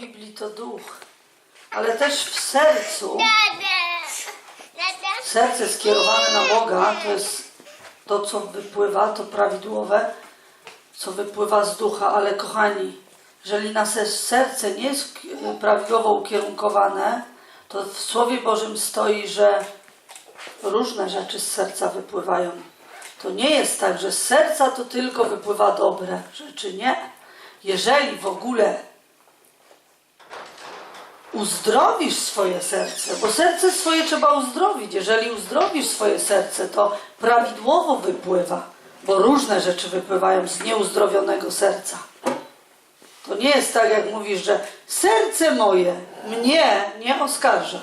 Biblii to duch, ale też w sercu, serce skierowane na Boga to jest to, co wypływa, to prawidłowe, co wypływa z ducha, ale kochani, jeżeli nasze serce nie jest prawidłowo ukierunkowane, to w Słowie Bożym stoi, że różne rzeczy z serca wypływają. To nie jest tak, że z serca to tylko wypływa dobre rzeczy. Nie. Jeżeli w ogóle uzdrowisz swoje serce, bo serce swoje trzeba uzdrowić. Jeżeli uzdrowisz swoje serce, to prawidłowo wypływa, bo różne rzeczy wypływają z nieuzdrowionego serca. To nie jest tak, jak mówisz, że serce moje mnie nie oskarża,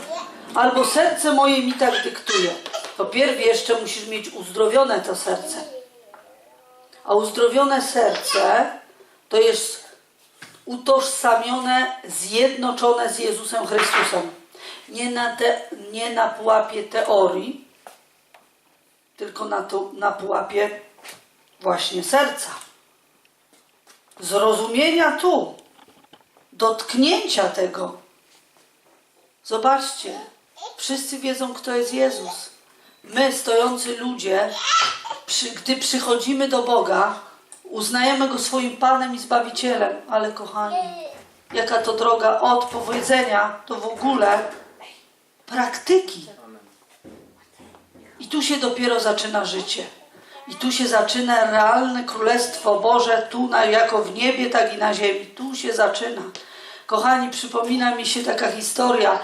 albo serce moje mi tak dyktuje. To pierw jeszcze musisz mieć uzdrowione to serce. A uzdrowione serce to jest utożsamione, zjednoczone z Jezusem Chrystusem. Nie na, te, nie na pułapie teorii, tylko na, tu, na pułapie właśnie serca. Zrozumienia tu, dotknięcia tego. Zobaczcie, wszyscy wiedzą, kto jest Jezus. My, stojący ludzie, przy, gdy przychodzimy do Boga, uznajemy Go swoim Panem i Zbawicielem. Ale kochani, jaka to droga od powiedzenia do w ogóle praktyki. I tu się dopiero zaczyna życie. I tu się zaczyna realne Królestwo Boże, tu na, jako w niebie, tak i na ziemi. Tu się zaczyna. Kochani, przypomina mi się taka historia,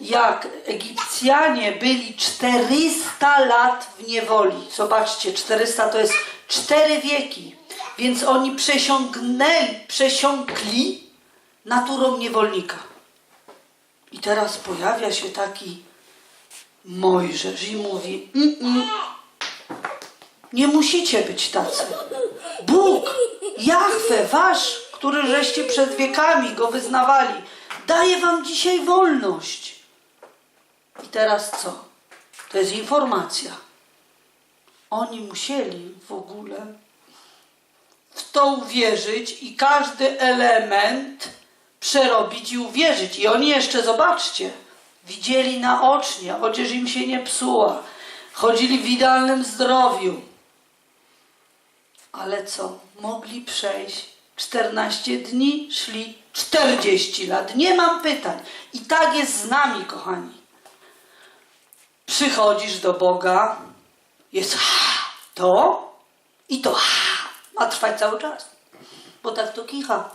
jak Egipcjanie byli 400 lat w niewoli. Zobaczcie, 400 to jest 4 wieki. Więc oni przesiągnęli, przesiąkli naturą niewolnika. I teraz pojawia się taki Mojżesz i mówi: mm, mm, Nie musicie być tacy. Bóg, Jahwe, wasz, który żeście przed wiekami go wyznawali, daje wam dzisiaj wolność. I teraz co? To jest informacja. Oni musieli w ogóle w to uwierzyć i każdy element przerobić i uwierzyć. I oni jeszcze, zobaczcie, widzieli naocznie, odzież im się nie psuła, chodzili w idealnym zdrowiu. Ale co? Mogli przejść 14 dni, szli 40 lat. Nie mam pytań. I tak jest z nami, kochani. Przychodzisz do Boga, jest to i to ma trwać cały czas. Bo tak to kicha.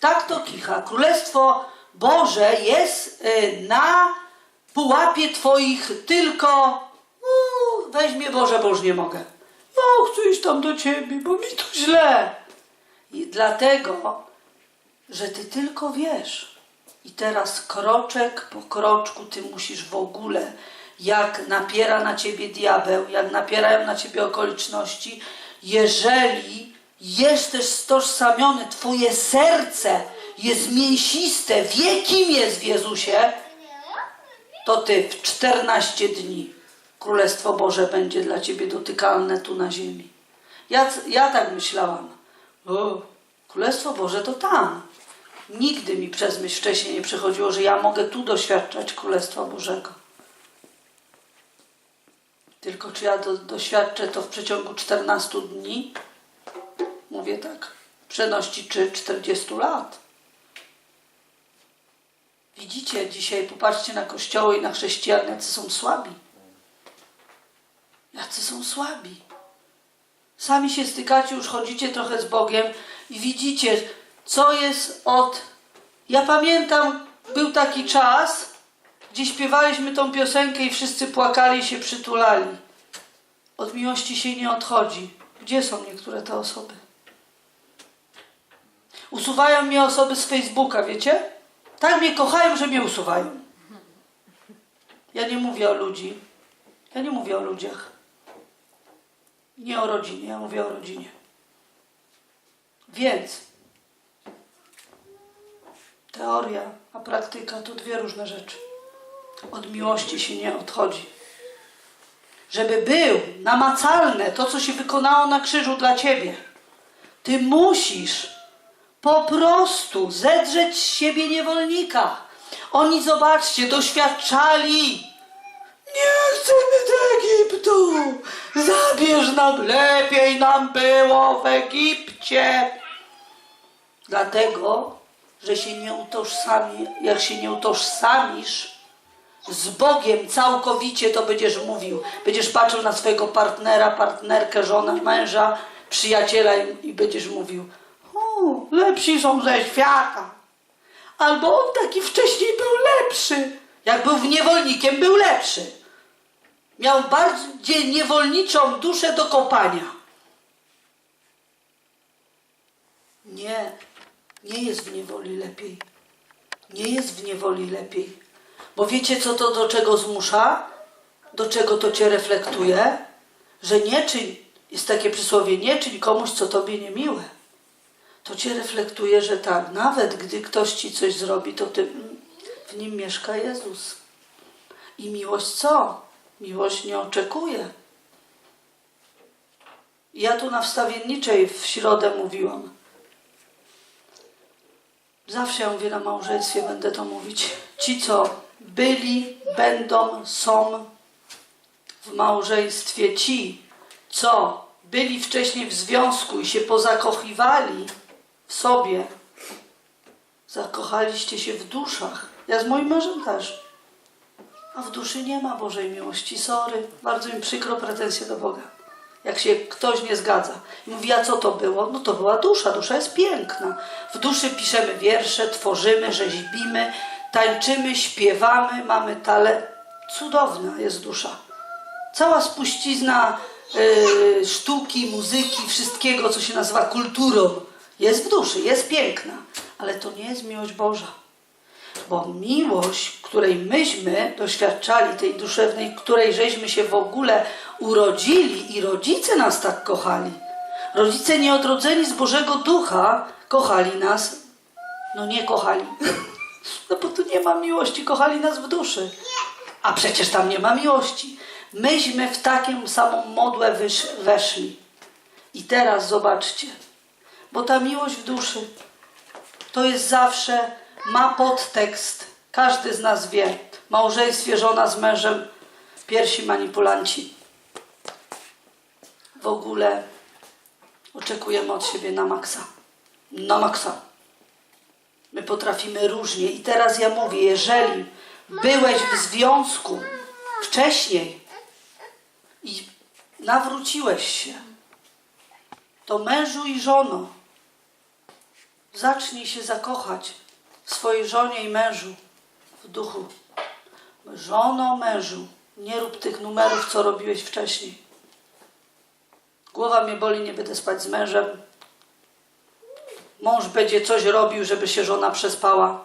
Tak to kicha. Królestwo Boże jest y, na pułapie Twoich tylko weźmie Boże, bo już nie mogę. Ja chcę iść tam do Ciebie, bo mi to źle. I dlatego, że Ty tylko wiesz. I teraz kroczek po kroczku Ty musisz w ogóle, jak napiera na Ciebie diabeł, jak napierają na Ciebie okoliczności, jeżeli jesteś stożsamiony, Twoje serce jest mięsiste, wie kim jest w Jezusie, to Ty w 14 dni Królestwo Boże będzie dla Ciebie dotykalne tu na ziemi. Ja, ja tak myślałam. O, Królestwo Boże to tam. Nigdy mi przez myśl wcześniej nie przychodziło, że ja mogę tu doświadczać Królestwa Bożego. Tylko czy ja do, doświadczę to w przeciągu 14 dni? Mówię tak, w przeności czy 40 lat. Widzicie, dzisiaj popatrzcie na kościoły i na chrześcijan, jacy są słabi. Jacy są słabi. Sami się stykacie, już chodzicie trochę z Bogiem i widzicie, co jest od. Ja pamiętam, był taki czas, gdzie śpiewaliśmy tą piosenkę i wszyscy płakali i się przytulali. Od miłości się nie odchodzi. Gdzie są niektóre te osoby? Usuwają mnie osoby z Facebooka, wiecie? Tak mnie kochają, że mnie usuwają. Ja nie mówię o ludzi. Ja nie mówię o ludziach. Nie o rodzinie, ja mówię o rodzinie. Więc teoria, a praktyka to dwie różne rzeczy. Od miłości się nie odchodzi. Żeby był namacalne to, co się wykonało na krzyżu dla ciebie, ty musisz Po prostu zedrzeć z siebie niewolnika. Oni, zobaczcie, doświadczali. Nie chcemy do Egiptu. Zabierz nam, lepiej nam było w Egipcie. Dlatego, że się nie utożsami, jak się nie utożsamisz z Bogiem całkowicie, to będziesz mówił. Będziesz patrzył na swojego partnera, partnerkę, żonę, męża, przyjaciela i, będziesz mówił o, lepsi są ze świata. Albo on taki wcześniej był lepszy. Jak był niewolnikiem, był lepszy. Miał bardziej niewolniczą duszę do kopania. Nie, nie jest w niewoli lepiej. Nie jest w niewoli lepiej. Bo wiecie, co to do czego zmusza? Do czego to cię reflektuje? Że nie czyń, jest takie przysłowie, nie czyń komuś, co tobie niemiłe. To cię reflektuje, że tak, nawet gdy ktoś ci coś zrobi, to ty, w nim mieszka Jezus. I miłość co? Miłość nie oczekuje. Ja tu na wstawienniczej w środę mówiłam. Zawsze ja mówię na małżeństwie, będę to mówić. Ci, co byli, będą, są w małżeństwie, ci, co byli wcześniej w związku i się pozakochiwali w sobie, zakochaliście się w duszach. Ja z moim mężem też. A w duszy nie ma Bożej miłości. Sorry, bardzo mi przykro pretensje do Boga. Jak się ktoś nie zgadza. I mówi, a co to było? No to była dusza. Dusza jest piękna. W duszy piszemy wiersze, tworzymy, rzeźbimy, tańczymy, śpiewamy, mamy talent. Cudowna jest dusza. Cała spuścizna y, sztuki, muzyki, wszystkiego, co się nazywa kulturą, jest w duszy, jest piękna. Ale to nie jest miłość Boża. Bo miłość, której myśmy doświadczali, tej duszewnej, której żeśmy się w ogóle urodzili i rodzice nas tak kochali. Rodzice nieodrodzeni z Bożego Ducha kochali nas. No nie kochali. No bo tu nie ma miłości, kochali nas w duszy. A przecież tam nie ma miłości. Myśmy w taką samą modłę weszli. I teraz zobaczcie, bo ta miłość w duszy to jest zawsze, ma podtekst. Każdy z nas wie. Małżeństwie żona z mężem, pierwsi manipulanci. W ogóle oczekujemy od siebie na maksa. Na maksa. My potrafimy różnie. I teraz ja mówię, jeżeli byłeś w związku wcześniej i nawróciłeś się, to mężu i żono, zacznij się zakochać w swojej żonie i mężu w duchu. Żono, mężu, nie rób tych numerów, co robiłeś wcześniej. Głowa mnie boli, nie będę spać z mężem. Mąż będzie coś robił, żeby się żona przespała.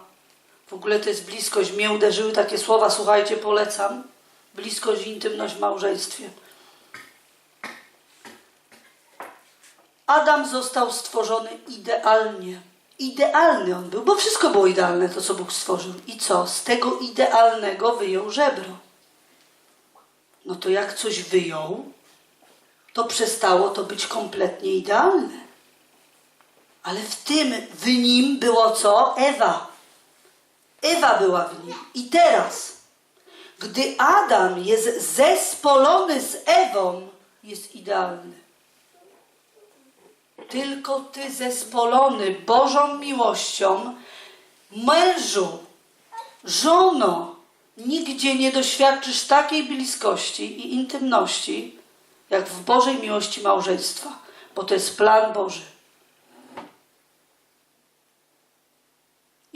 W ogóle to jest bliskość. Mnie uderzyły takie słowa, słuchajcie, polecam. Bliskość i intymność w małżeństwie. Adam został stworzony idealnie. Idealny on był, bo wszystko było idealne, to co Bóg stworzył. I co? Z tego idealnego wyjął żebro. No to jak coś wyjął, to przestało to być kompletnie idealne. Ale w tym, w nim było co? Ewa. Ewa była w nim. I teraz, gdy Adam jest zespolony z Ewą, jest idealny. Tylko ty zespolony Bożą miłością, mężu, żono, nigdzie nie doświadczysz takiej bliskości i intymności, jak w Bożej miłości małżeństwa, bo to jest plan Boży.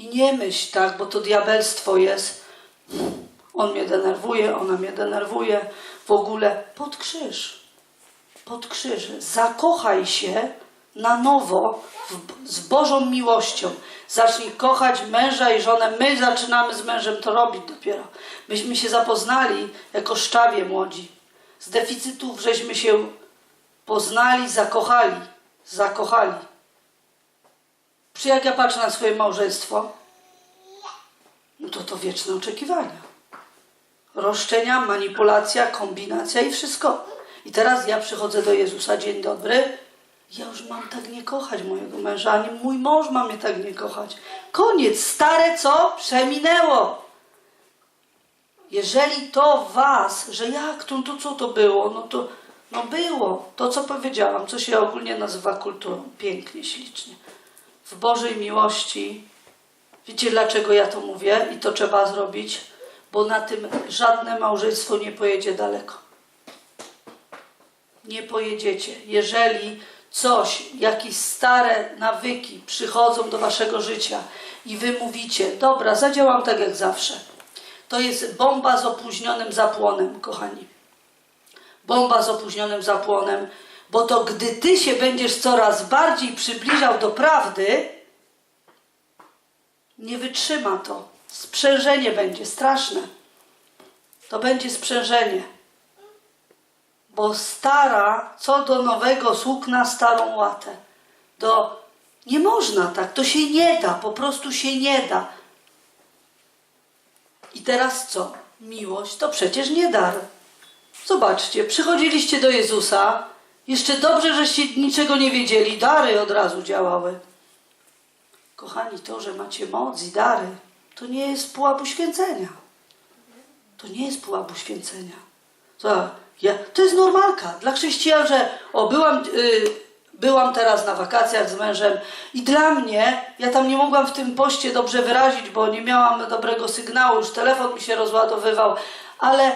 I nie myśl tak, bo to diabelstwo jest. On mnie denerwuje, ona mnie denerwuje. W ogóle pod krzyż. Pod krzyż. Zakochaj się na nowo w, z Bożą miłością. Zacznij kochać męża i żonę. My zaczynamy z mężem to robić dopiero. Myśmy się zapoznali jako szczawie młodzi. Z deficytów żeśmy się poznali, zakochali. Zakochali. Czy jak ja patrzę na swoje małżeństwo, no to to wieczne oczekiwania. Roszczenia, manipulacja, kombinacja i wszystko. I teraz ja przychodzę do Jezusa, dzień dobry. Ja już mam tak nie kochać mojego męża, ani mój mąż ma mnie tak nie kochać. Koniec, stare co? Przeminęło. Jeżeli to was, że jak to, to co to było, no to no było. To co powiedziałam, co się ogólnie nazywa kulturą. Pięknie, ślicznie. W Bożej miłości. Wiecie dlaczego ja to mówię i to trzeba zrobić? Bo na tym żadne małżeństwo nie pojedzie daleko. Nie pojedziecie. Jeżeli coś, jakieś stare nawyki przychodzą do waszego życia i wy mówicie, dobra, zadziałam tak jak zawsze. To jest bomba z opóźnionym zapłonem, kochani. Bomba z opóźnionym zapłonem, bo to gdy ty się będziesz coraz bardziej przybliżał do prawdy, nie wytrzyma to. Sprzężenie będzie straszne. To będzie sprzężenie. Bo stara, co do nowego słukna starą łatę. Do nie można tak, to się nie da, po prostu się nie da. I teraz co? Miłość to przecież nie dar. Zobaczcie, przychodziliście do Jezusa, jeszcze dobrze, żeście niczego nie wiedzieli, dary od razu działały. Kochani, to, że macie moc i dary, to nie jest pułap uświęcenia. To nie jest pułap uświęcenia. To, ja, to jest normalka dla chrześcijan, że o, byłam, y, byłam teraz na wakacjach z mężem i dla mnie, ja tam nie mogłam w tym poście dobrze wyrazić, bo nie miałam dobrego sygnału, już telefon mi się rozładowywał, ale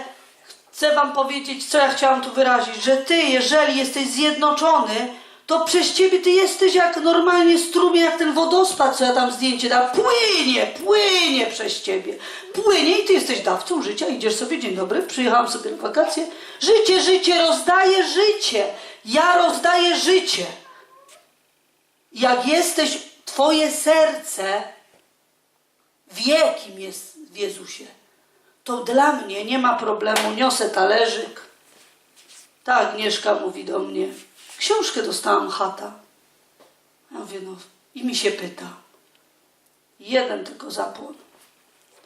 chcę wam powiedzieć, co ja chciałam tu wyrazić, że ty, jeżeli jesteś zjednoczony, to przez ciebie ty jesteś jak normalnie strumień, jak ten wodospad, co ja tam zdjęcie dam, płynie, płynie przez ciebie, płynie i ty jesteś dawcą życia, idziesz sobie, dzień dobry, przyjechałam sobie na wakacje, życie, życie, rozdaję życie, ja rozdaję życie. Jak jesteś, twoje serce wie, kim jest w Jezusie, to dla mnie nie ma problemu, niosę talerzyk. Ta Agnieszka mówi do mnie, książkę dostałam chata. Ja mówię, no i mi się pyta. Jeden tylko zapłon.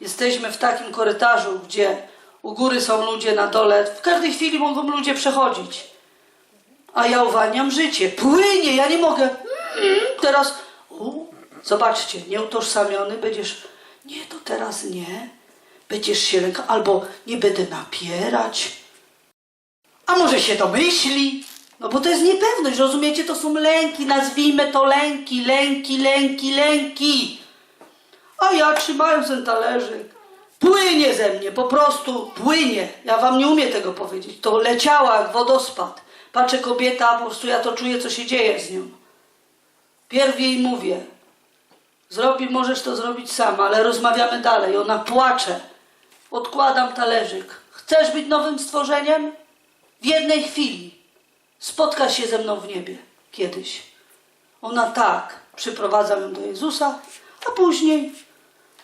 Jesteśmy w takim korytarzu, gdzie u góry są ludzie, na dole. W każdej chwili mogą ludzie przechodzić. A ja uwalniam życie. Płynie, ja nie mogę. Mm, Teraz, u, zobaczcie, nieutożsamiony będziesz. Nie, to teraz nie. Będziesz się lękał, albo nie będę napierać. A może się domyśli? No bo to jest niepewność, rozumiecie? To są lęki, nazwijmy to lęki, lęki, lęki, lęki. A ja trzymając ten talerzyk, płynie ze mnie, po prostu płynie. Ja wam nie umiem tego powiedzieć. To leciała jak wodospad. Patrzę kobieta, po prostu ja to czuję, co się dzieje z nią. Pierw jej mówię, zrobi, możesz to zrobić sama, ale rozmawiamy dalej. Ona płacze. Odkładam talerzyk. Chcesz być nowym stworzeniem? W jednej chwili spotka się ze mną w niebie kiedyś. Ona tak, przyprowadzam ją do Jezusa, a później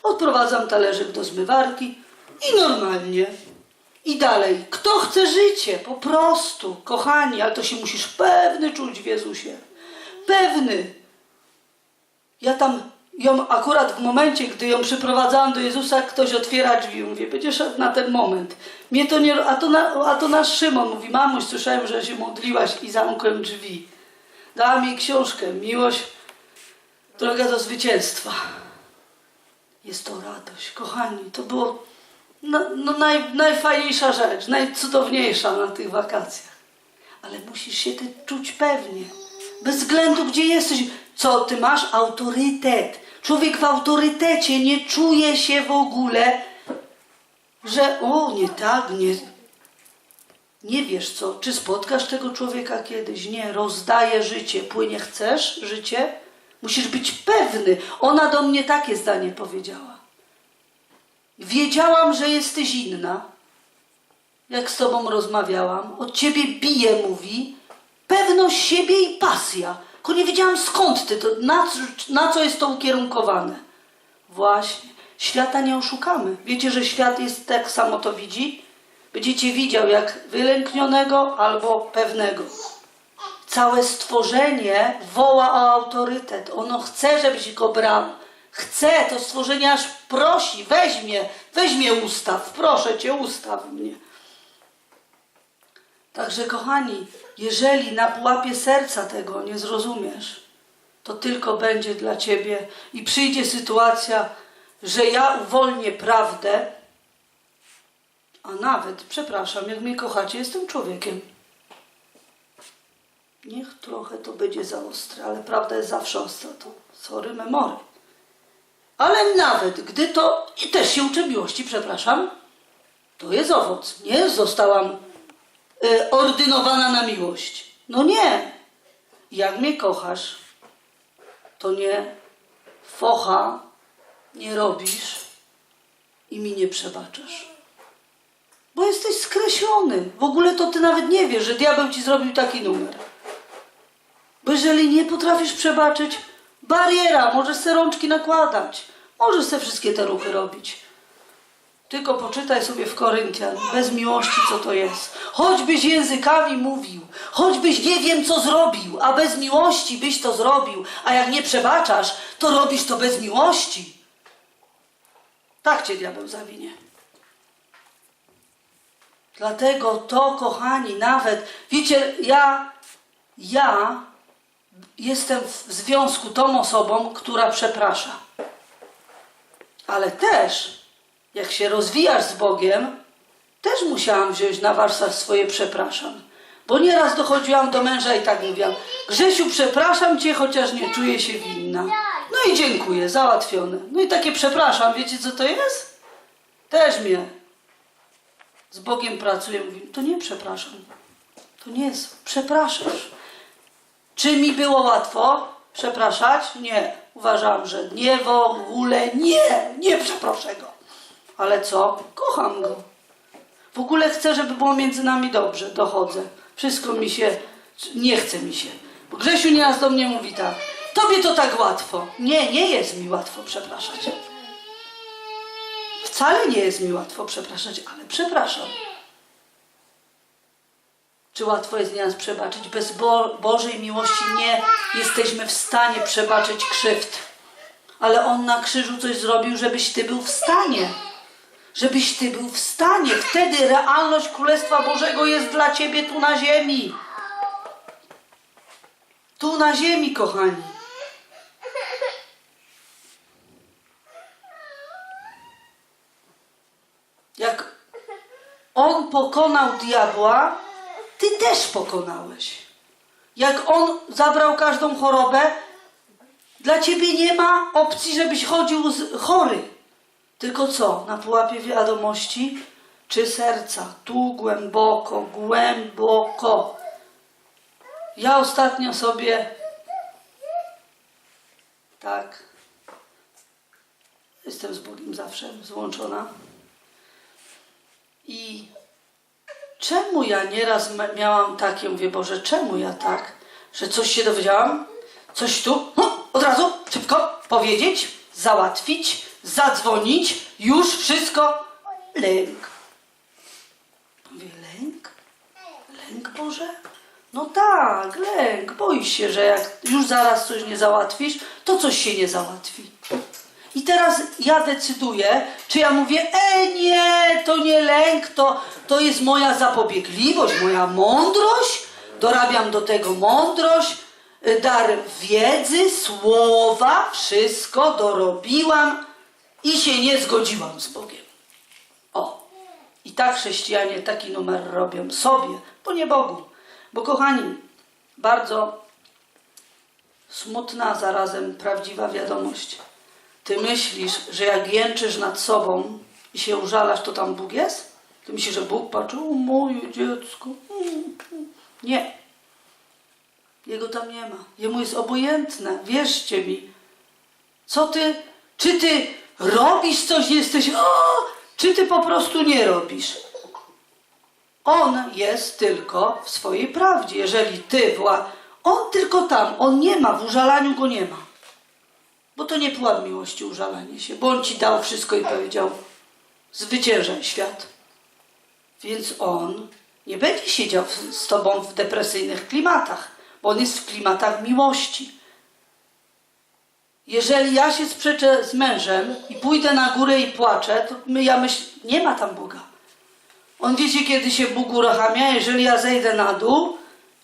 odprowadzam talerzyk do zmywarki i normalnie. I dalej. Kto chce życie? Po prostu, kochani, ale to się musisz pewny czuć w Jezusie. Pewny. Ja tam ją akurat w momencie, gdy ją przyprowadzałam do Jezusa, ktoś otwiera drzwi. Mówię, będzie szedł na ten moment. Mnie to nie, a, to na, a to nasz Szymon mówi, mamuś, słyszałem, że się modliłaś i zamkłem drzwi. Dała mi książkę, miłość, droga do zwycięstwa. Jest to radość, kochani, to było no, no naj, najfajniejsza rzecz, najcudowniejsza na tych wakacjach. Ale musisz się ty czuć pewnie. Bez względu gdzie jesteś. Co, ty masz autorytet. Człowiek w autorytecie nie czuje się w ogóle, że o, nie tak, nie. Nie wiesz co, czy spotkasz tego człowieka kiedyś? Nie, rozdaje życie. Płynie, chcesz życie? Musisz być pewny. Ona do mnie takie zdanie powiedziała. Wiedziałam, że jesteś inna. Jak z tobą rozmawiałam, od ciebie bije, mówi, pewność siebie i pasja. Tylko nie wiedziałam skąd ty to, na, na co jest to ukierunkowane. Właśnie, świata nie oszukamy. Wiecie, że świat jest tak samo to widzi? Będziecie widział jak wylęknionego albo pewnego. Całe stworzenie woła o autorytet. Ono chce, żebyś go brał. Chce, to stworzenie aż prosi, weźmie, weźmie ustaw, proszę cię, ustaw mnie. Także kochani, jeżeli na pułapie serca tego nie zrozumiesz, to tylko będzie dla ciebie i przyjdzie sytuacja, że ja uwolnię prawdę, a nawet, przepraszam, jak mnie kochacie, jestem człowiekiem. Niech trochę to będzie za ostre, ale prawda jest zawsze ostra, to sorry, memory. Ale nawet gdy to, i też się uczę miłości, przepraszam, to jest owoc. Nie zostałam ordynowana na miłość. No nie. Jak mnie kochasz, to nie focha nie robisz i mi nie przebaczasz. Bo jesteś skreślony. W ogóle to ty nawet nie wiesz, że diabeł ci zrobił taki numer. Bo jeżeli nie potrafisz przebaczyć, bariera, możesz se rączki nakładać. Możesz se wszystkie te ruchy robić. Tylko poczytaj sobie w Koryntian, bez miłości, co to jest. Choćbyś językami mówił, choćbyś nie wiem, co zrobił, a bez miłości byś to zrobił, a jak nie przebaczasz, to robisz to bez miłości. Tak cię diabeł zawinie. Dlatego to, kochani, nawet, wiecie, ja, ja jestem w związku tą osobą, która przeprasza. Ale też, jak się rozwijasz z Bogiem, też musiałam wziąć na warsztat swoje przepraszam. Bo nieraz dochodziłam do męża i tak mówiłam, Grzesiu, przepraszam cię, chociaż nie czuję się winna. No i dziękuję, załatwione. No i takie przepraszam, wiecie co to jest? Też mnie z Bogiem pracuję, mówi, to nie przepraszam. To nie jest, przepraszasz. Czy mi było łatwo przepraszać? Nie. Uważam, że nie w ogóle nie, nie przeproszę go. Ale co? Kocham go. W ogóle chcę, żeby było między nami dobrze. Dochodzę. Wszystko mi się, nie chce mi się. Bo Grzesiu nieraz do mnie mówi tak, tobie to tak łatwo. Nie, nie jest mi łatwo przepraszać. Wcale nie jest mi łatwo przepraszać, ale przepraszam. Czy łatwo jest nieraz przebaczyć? Bez Bo Bożej miłości nie jesteśmy w stanie przebaczyć krzywd. Ale On na krzyżu coś zrobił, żebyś Ty był w stanie. Żebyś Ty był w stanie. Wtedy realność Królestwa Bożego jest dla Ciebie tu na ziemi. Tu na ziemi, kochani. Jak On pokonał diabła, ty też pokonałeś. Jak on zabrał każdą chorobę, dla ciebie nie ma opcji, żebyś chodził chory. Tylko co? Na pułapie wiadomości czy serca? Tu głęboko, głęboko. Ja ostatnio sobie tak jestem z Bogiem zawsze złączona. I czemu ja nieraz miałam takie, mówię, Boże, czemu ja tak, że coś się dowiedziałam, coś tu, hu, od razu, szybko powiedzieć, załatwić, zadzwonić, już wszystko, lęk. Mówię, lęk? Lęk, Boże? No tak, lęk, boisz się, że jak już zaraz coś nie załatwisz, to coś się nie załatwi. I teraz ja decyduję, czy ja mówię, e nie, to nie lęk, to, to jest moja zapobiegliwość, moja mądrość, dorabiam do tego mądrość, dar wiedzy, słowa, wszystko dorobiłam i się nie zgodziłam z Bogiem. O, i tak chrześcijanie taki numer robią sobie, bo nie Bogu. Bo kochani, bardzo smutna, zarazem prawdziwa wiadomość. Ty myślisz, że jak jęczysz nad sobą i się użalasz, to tam Bóg jest? Ty myślisz, że Bóg patrzy, o moje dziecko. Nie. Jego tam nie ma. Jemu jest obojętne. Wierzcie mi. Co ty, czy ty robisz coś, jesteś, o, czy ty po prostu nie robisz? On jest tylko w swojej prawdzie. Jeżeli ty wła... On tylko tam, on nie ma, w użalaniu go nie ma. Bo to nie pułap miłości użalanie się, bo on ci dał wszystko i powiedział: zwyciężaj świat. Więc on nie będzie siedział z tobą w depresyjnych klimatach, bo on jest w klimatach miłości. Jeżeli ja się sprzeczę z mężem i pójdę na górę i płaczę, to my, ja myślę, nie ma tam Boga. On wiecie, kiedy się Bóg uruchamia? Jeżeli ja zejdę na dół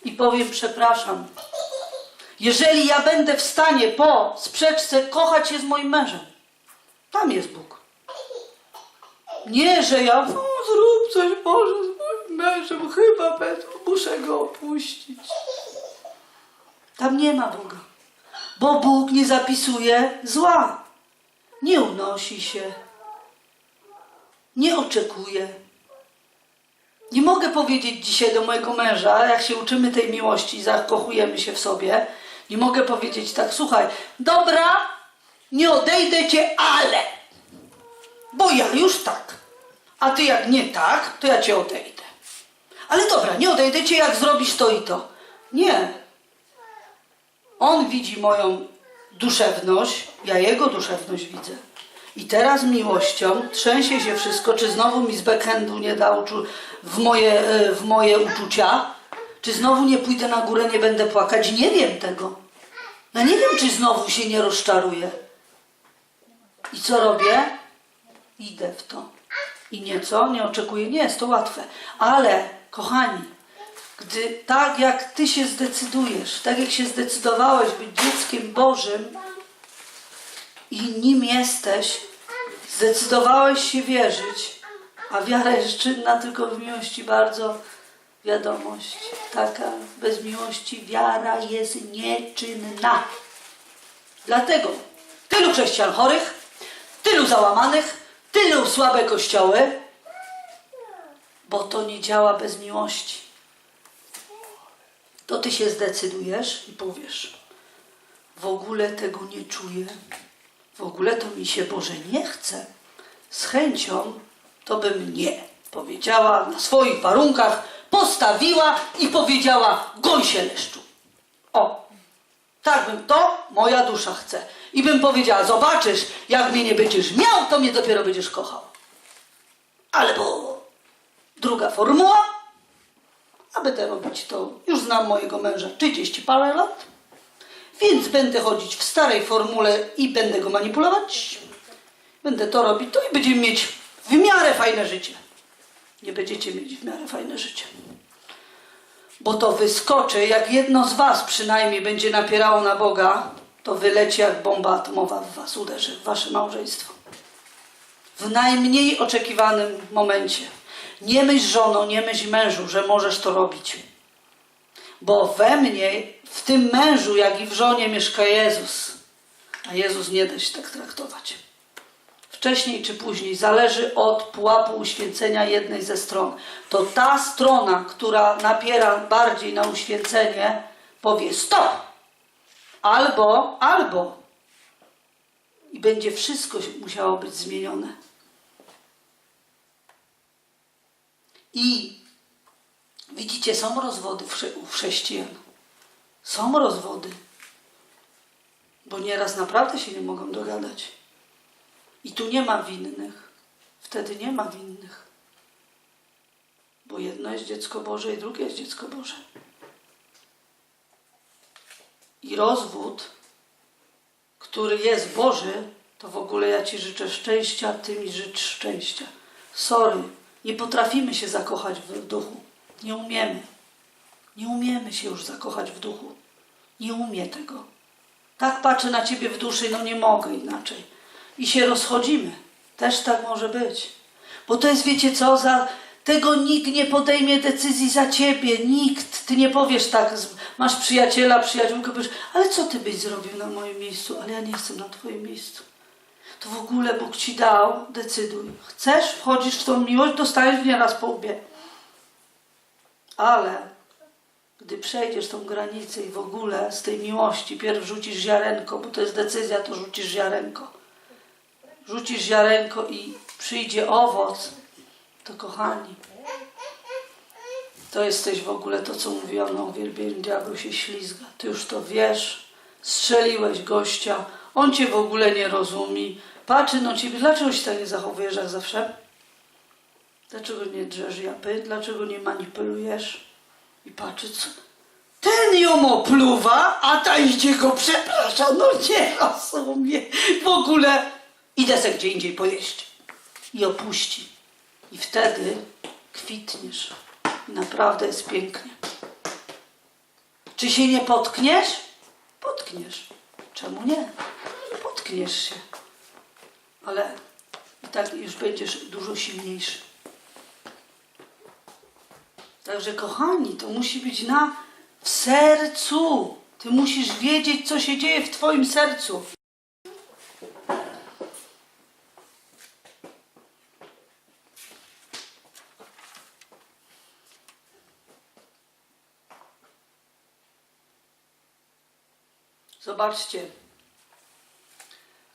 i powiem przepraszam. Jeżeli ja będę w stanie po sprzeczce kochać się z moim mężem. Tam jest Bóg. Nie, że ja zrób coś Boże z moim mężem, chyba będę, muszę go opuścić. Tam nie ma Boga. Bo Bóg nie zapisuje zła. Nie unosi się. Nie oczekuje. Nie mogę powiedzieć dzisiaj do mojego męża, jak się uczymy tej miłości i zakochujemy się w sobie, nie mogę powiedzieć tak, słuchaj, dobra, nie odejdę cię, ale, bo ja już tak, a ty jak nie tak, to ja cię odejdę. Ale dobra, nie odejdę cię, jak zrobisz to i to. Nie. On widzi moją duszewność, ja jego duszewność widzę. I teraz miłością trzęsie się wszystko, czy znowu mi z backhandu nie da uczu- w moje, e, w moje uczucia, czy znowu nie pójdę na górę, nie będę płakać. Nie wiem tego. Ja nie wiem, czy znowu się nie rozczaruję. I co robię? Idę w to. I nieco, nie oczekuję, nie jest to łatwe. Ale, kochani, gdy tak jak Ty się zdecydujesz, tak jak się zdecydowałeś być dzieckiem Bożym i nim jesteś, zdecydowałeś się wierzyć, a wiara jest czynna tylko w miłości bardzo wiadomość. Taka bez miłości wiara jest nieczynna. Dlatego tylu chrześcijan chorych, tylu załamanych, tylu słabe kościoły, bo to nie działa bez miłości to ty się zdecydujesz i powiesz: W ogóle tego nie czuję, w ogóle to mi się Boże nie chce. Z chęcią to bym nie powiedziała na swoich warunkach, postawiła i powiedziała: Goń się leszczu. O, tak bym to moja dusza chce. I bym powiedziała: Zobaczysz, jak mnie nie będziesz miał, to mnie dopiero będziesz kochał. Albo druga formuła, a będę robić to, już znam mojego męża 30 parę lat, więc będę chodzić w starej formule i będę go manipulować. Będę to robić, to i będziemy mieć w miarę fajne życie. Nie będziecie mieć w miarę fajne życie. Bo to wyskoczy, jak jedno z was przynajmniej będzie napierało na Boga, to wyleci jak bomba atomowa w was uderzy, w wasze małżeństwo. W najmniej oczekiwanym momencie. Nie myśl żono, nie myśl mężu, że możesz to robić. Bo we mnie, w tym mężu, jak i w żonie mieszka Jezus. A Jezus nie da się tak traktować. Wcześniej czy później, zależy od pułapu uświęcenia jednej ze stron. To ta strona, która napiera bardziej na uświęcenie, powie stop! Albo, albo. I będzie wszystko musiało być zmienione. I widzicie, są rozwody u chrześcijan. Są rozwody. Bo nieraz naprawdę się nie mogą dogadać. I tu nie ma winnych. Wtedy nie ma winnych. Bo jedno jest dziecko Boże i drugie jest dziecko Boże. I rozwód, który jest Boży, to w ogóle ja Ci życzę szczęścia, Ty mi życz szczęścia. Sorry, nie potrafimy się zakochać w duchu. Nie umiemy. Nie umiemy się już zakochać w duchu. Nie umie tego. Tak patrzę na ciebie w duszy, no nie mogę inaczej. I się rozchodzimy. Też tak może być. Bo to jest, wiecie co, za tego nikt nie podejmie decyzji za ciebie. Nikt. Ty nie powiesz tak, masz przyjaciela, przyjaciółkę, powiesz, ale co ty byś zrobił na moim miejscu? Ale ja nie chcę na twoim miejscu to w ogóle Bóg ci dał, decyduj. Chcesz, wchodzisz w tą miłość, dostajesz nieraz po łbie. Ale gdy przejdziesz tą granicę i w ogóle z tej miłości pierw rzucisz ziarenko, bo to jest decyzja, to rzucisz ziarenko. Rzucisz ziarenko i przyjdzie owoc, to kochani, to jesteś w ogóle to, co mówiłam na uwielbieniu, diabeł się ślizga. Ty już to wiesz, strzeliłeś gościa, on cię w ogóle nie rozumie, patrzy na ciebie, dlaczego się tak nie zachowujesz jak zawsze? Dlaczego nie drzesz japy? Dlaczego nie manipulujesz? I patrzy, co? Ten ją opluwa, a ta idzie go przeprasza. No nie rozumie. W ogóle idę se gdzie indziej pojeść. I opuści. I wtedy kwitniesz. I naprawdę jest pięknie. Czy się nie potkniesz? Potkniesz. Czemu nie? Potkniesz się. Ale i tak już będziesz dużo silniejszy. Także kochani, to musi być na w sercu. Ty musisz wiedzieć, co się dzieje w Twoim sercu. Zobaczcie.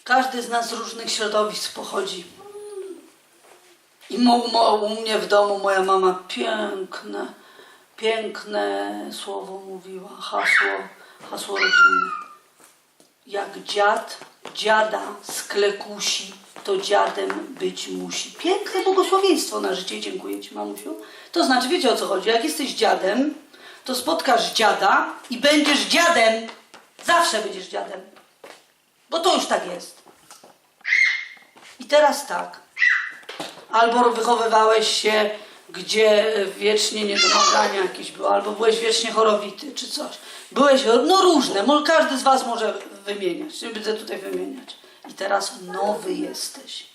Każdy z nas z różnych środowisk pochodzi. I u mnie w domu moja mama piękne, piękne słowo mówiła, hasło, hasło rodzinne. Jak dziad dziada sklekusi, to dziadem być musi. Piękne błogosławieństwo na życie, dziękuję Ci mamusiu. To znaczy, wiecie o co chodzi, jak jesteś dziadem, to spotkasz dziada i będziesz dziadem. Zawsze będziesz dziadem. Bo to już tak jest. Teraz tak. Albo wychowywałeś się, gdzie wiecznie niedomagania jakieś było, albo byłeś wiecznie chorowity, czy coś. Byłeś, no różne, każdy z was może wymieniać, nie będę tutaj wymieniać. I teraz nowy jesteś.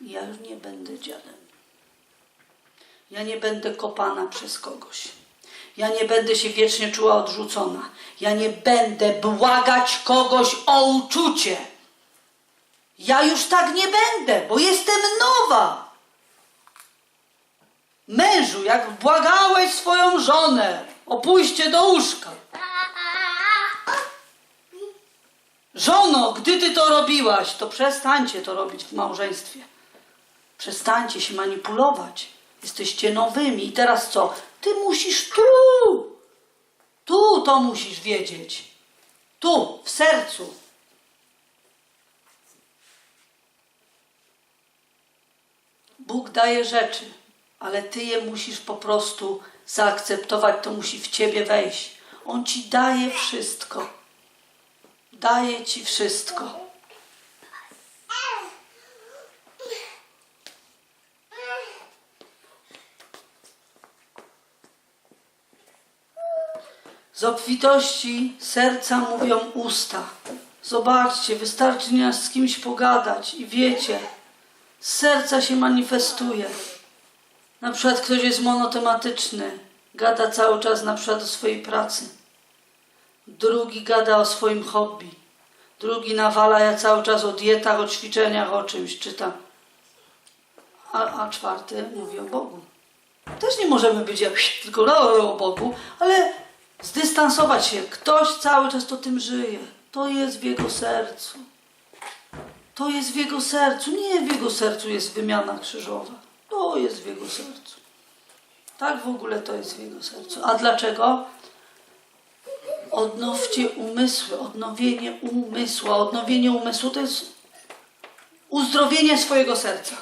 Ja już nie będę dziadem. Ja nie będę kopana przez kogoś. Ja nie będę się wiecznie czuła odrzucona. Ja nie będę błagać kogoś o uczucie. Ja już tak nie będę, bo jestem nowa. Mężu, jak błagałeś swoją żonę o pójście do łóżka. Żono, gdy ty to robiłaś, to przestańcie to robić w małżeństwie. Przestańcie się manipulować. Jesteście nowymi. I teraz co? Ty musisz tu. Tu to musisz wiedzieć. Tu, w sercu. Bóg daje rzeczy, ale ty je musisz po prostu zaakceptować. To musi w ciebie wejść. On ci daje wszystko. Daje ci wszystko. Z obfitości serca mówią usta. Zobaczcie, wystarczy nieraz z kimś pogadać i wiecie, serca się manifestuje. Na przykład ktoś jest monotematyczny, gada cały czas na przykład o swojej pracy. Drugi gada o swoim hobby. Drugi nawala ja cały czas o dietach, o ćwiczeniach, o czymś czyta. A, a czwarty mówi o Bogu. Też nie możemy być jak tylko o Bogu, ale zdystansować się. Ktoś cały czas to tym żyje. To jest w jego sercu. To jest w jego sercu. Nie w jego sercu jest wymiana krzyżowa. To jest w jego sercu. Tak w ogóle to jest w jego sercu. A dlaczego? Odnowcie umysły, odnowienie umysłu. A Odnowienie umysłu to jest uzdrowienie swojego serca.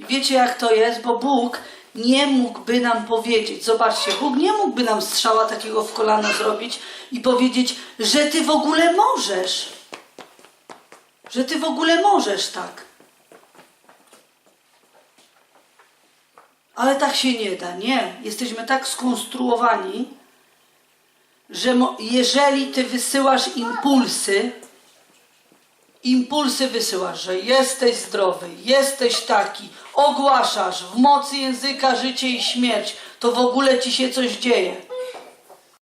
Wiecie jak to jest? Bo Bóg nie mógłby nam powiedzieć, zobaczcie, Bóg nie mógłby nam strzała takiego w kolano zrobić i powiedzieć, że ty w ogóle możesz. Że ty w ogóle możesz tak. Ale tak się nie da, nie. Jesteśmy tak skonstruowani, że jeżeli ty wysyłasz impulsy, impulsy wysyłasz, że jesteś zdrowy, jesteś taki, ogłaszasz w mocy języka życie i śmierć, to w ogóle ci się coś dzieje.